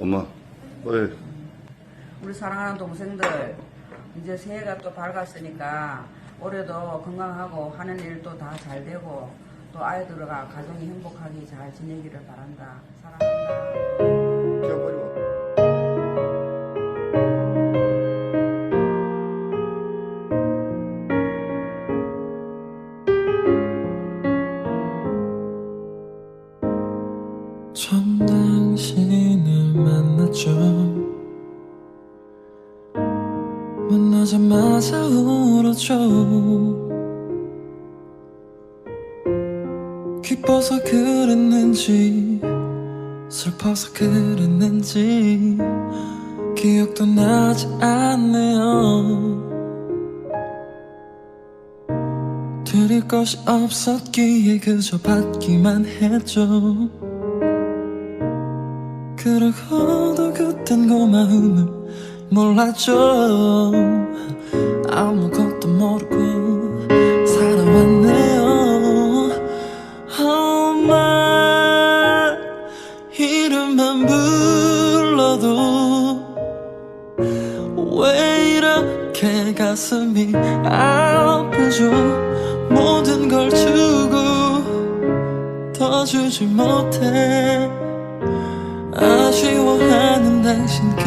엄마, 빨리. 우리 사랑하는 동생들 이제 새해가 또 밝았으니까 올해도 건강하고 하는 일도 다 잘 되고 또 아이들과 가정이 행복하게 잘 지내기를 바란다. 사랑한다. 기 만났죠. 만나자마자 울었죠 기뻐서 그랬는지 슬퍼서 그랬는지 기억도 나지 않네요. 드릴 것이 없었기에 그저 받기만 했죠 그러고도 그땐 고마움을 몰랐죠. 아무것도 모르고 살아왔네요. 엄마 이름만 불러도 왜 이렇게 가슴이 아프죠? 모든 걸 주고 더 주지 못해 아쉬워하는 당신께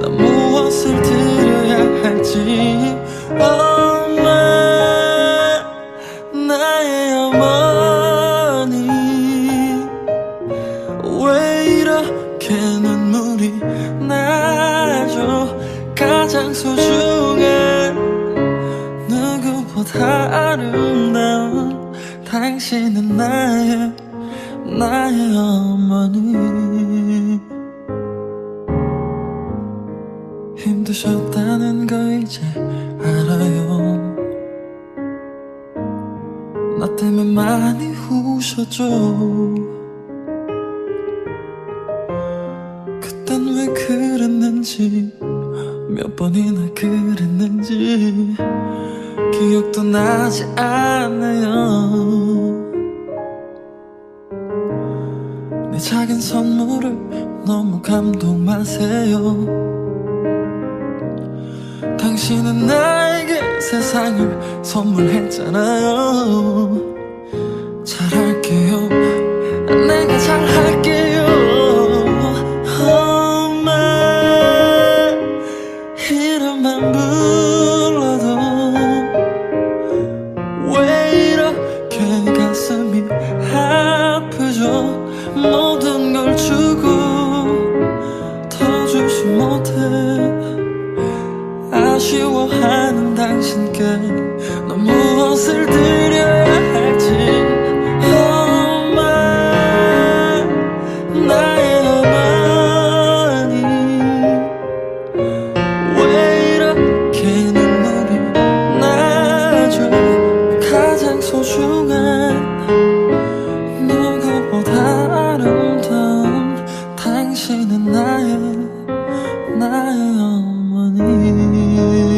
난 무엇을 드려야 할지. 엄마 나의 어머니 왜 이렇게 눈물이 나죠? 가장 소중한 누구보다 아름다운 당신은 나의 나의 어머 힘드셨다는 거 이제 알아요. 나 때문에 많이 우셨죠. 그땐 왜 그랬는지 몇 번이나 그랬는지 기억도 나지 않아요. 내 작은 선물을 너무 감동 마세요 당신은 나에게 세상을 선물했잖아요. 잘할게요. 내가 잘할게요. 엄마 이름만 불러도 왜 이렇게 가슴이 아프죠? 모든 걸 주고 내게 너 무엇을 드려야 할지. 엄마 나의 어머니 왜 이렇게 눈물이 나죠? 가장 소중한 누구보다 아름다운 당신은 나의 나의 어머니.